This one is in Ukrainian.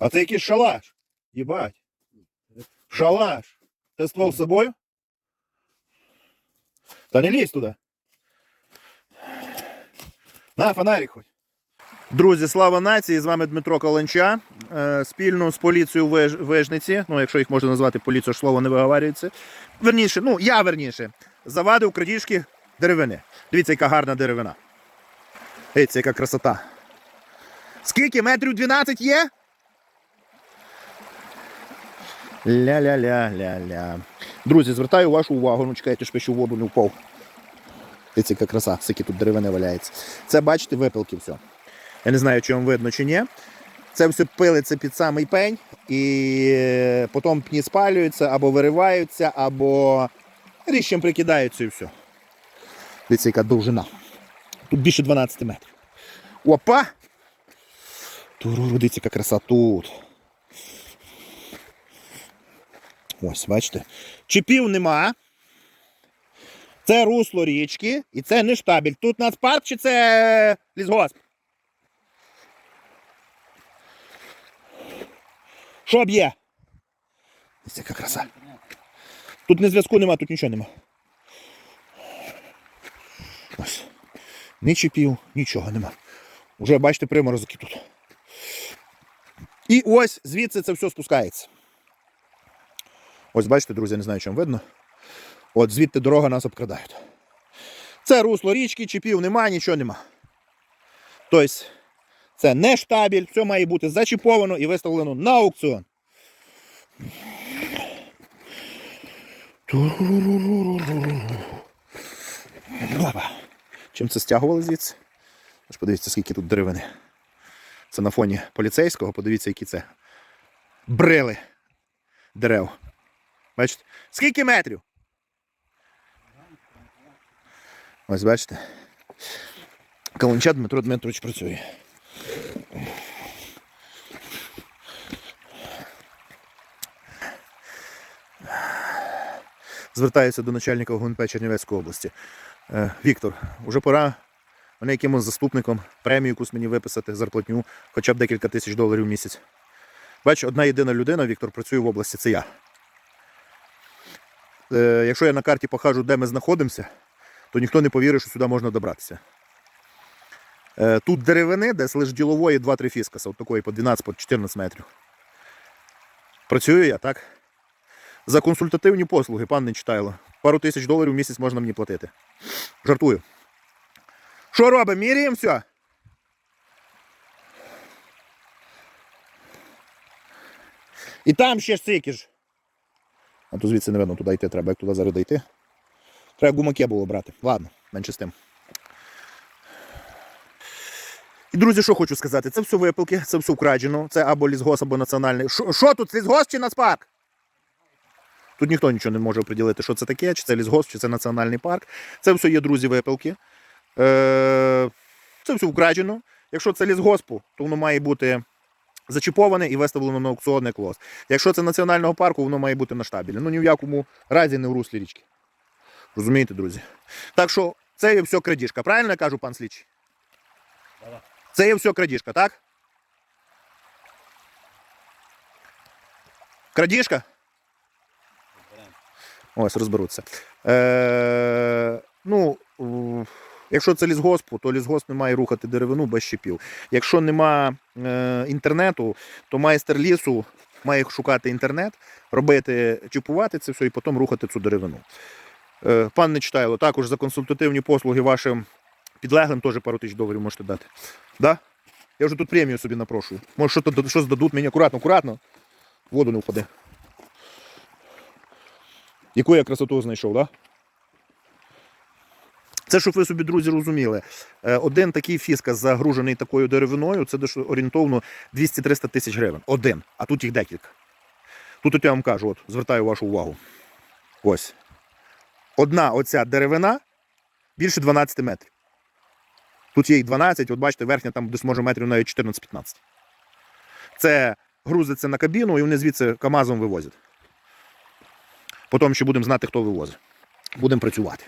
А це якийсь шалаш. Єбать. Шалаш. Ти ствол з собою? Та не лізь туди. На, фонарик хоч. Друзі, слава нації! З вами Дмитро Каланча. Е, Спільно з поліцією Вижниці, ну якщо їх можна назвати поліцією, слово не виговарюється. Верніше, ну я верніше, завадив крадіжки деревини. Дивіться, яка гарна деревина. Дивіться, яка красота. Скільки? Метрів 12 є? Ля-ля-ля-ля-ля. Друзі, звертаю вашу увагу, ну чекайте, щоб я ще в воду не впав. Яка краса, скільки тут деревини валяється. Це, бачите, випилки все. Я не знаю, чи вам видно чи ні. Це все пилиться під самий пень, і е, потім пні спалюються, або вириваються, або ріщем прикидаються і все. Дивіться, яка довжина. Тут більше 12 метрів. Опа! Дивіться, яка краса тут. Ось, бачите. Чіпів нема. Це русло річки і це не штабель. Тут нацпарк чи це лісгосп? Що б'є? Ось яка краса. Тут не зв'язку нема, тут нічого нема. Ось. Ні чіпів, нічого нема. Уже бачите приморозки тут. І ось звідси це все спускається. Ось бачите, друзі, не знаю, чим видно. От звідти дорога нас обкрадають. Це русло річки, чіпів нема, нічого нема. Тобто, це не штабель, все має бути зачіповано і виставлено на аукціон. Чим це стягували звідси? Подивіться, скільки тут деревини. Це на фоні поліцейського, подивіться, які це брили дерев. Бачите? Скільки метрів? Ось бачите. Каланча Дмитро Дмитрович працює. Звертаюся до начальника ГУНП Чернівецької області. Е, Віктор, уже пора мене якимось заступником премію якусь мені виписати, зарплатню, хоча б декілька тисяч доларів в місяць. Бач, одна єдина людина, Віктор, працює в області, це я. Е, якщо я на карті покажу, де ми знаходимося, то ніхто не повірить, що сюди можна добратися. Е, тут деревини, десь лише ділової 2-3 фіскаса, от такої по 12 по 14 метрів. Працюю я, так? За консультативні послуги, пан Нечитайло. Пару тисяч доларів в місяць можна мені платити. Жартую. Що робимо? Міряємо все? І там ще ж. А то звідси не видно, туди йти треба. Як туди зараз дійти? Треба гумаке було брати. Ладно, менше з тим. І, друзі, що хочу сказати, це все випилки, це все вкрадено, це або лісгос, або національний. Що- тут, лісгос чи нацпарк? Тут ніхто нічого не може приділити, що це таке, чи це лісгос, чи це національний парк. Це все є, друзі, випилки. Е, Це все вкрадено. Якщо це лісгоспу, то воно має бути зачіповане і виставлено на аукціонний клос. Якщо це національного парку, воно має бути на штабелі. Ну ні в якому разі не в руслі річки. Розумієте, друзі? Так що це є все крадіжка. Правильно я кажу, пан слідчий? Це є все крадіжка, так? Крадіжка? Ось, розберуться. Е, ну, якщо це лісгоспу, то лісгосп не має рухати деревину без щепів. Якщо нема е, інтернету, то майстер лісу має шукати інтернет, робити, чіпувати це все і потім рухати цю деревину. Е, пан Нечитайло, також за консультативні послуги вашим підлеглим теж пару тисяч доларів можете дати. Да? Я вже тут премію собі напрошую. Може, що щось дадуть мені акуратно, акуратно. Воду не впаде. Яку я красоту знайшов, так? Да? Це, щоб ви собі, друзі, розуміли. Е, Один такий фіскас загружений такою деревиною, це десь орієнтовно 200-300 тисяч гривень. Один. А тут їх декілька. Тут от я вам кажу, от, звертаю вашу увагу. Ось. Одна оця деревина більше 12 метрів. Тут є їх 12, от бачите, верхня там десь може метрів навіть 14-15. Це грузиться на кабіну і вони звідси КАМАЗом вивозять. Потім ще будемо знати, хто вивозить. Будемо працювати.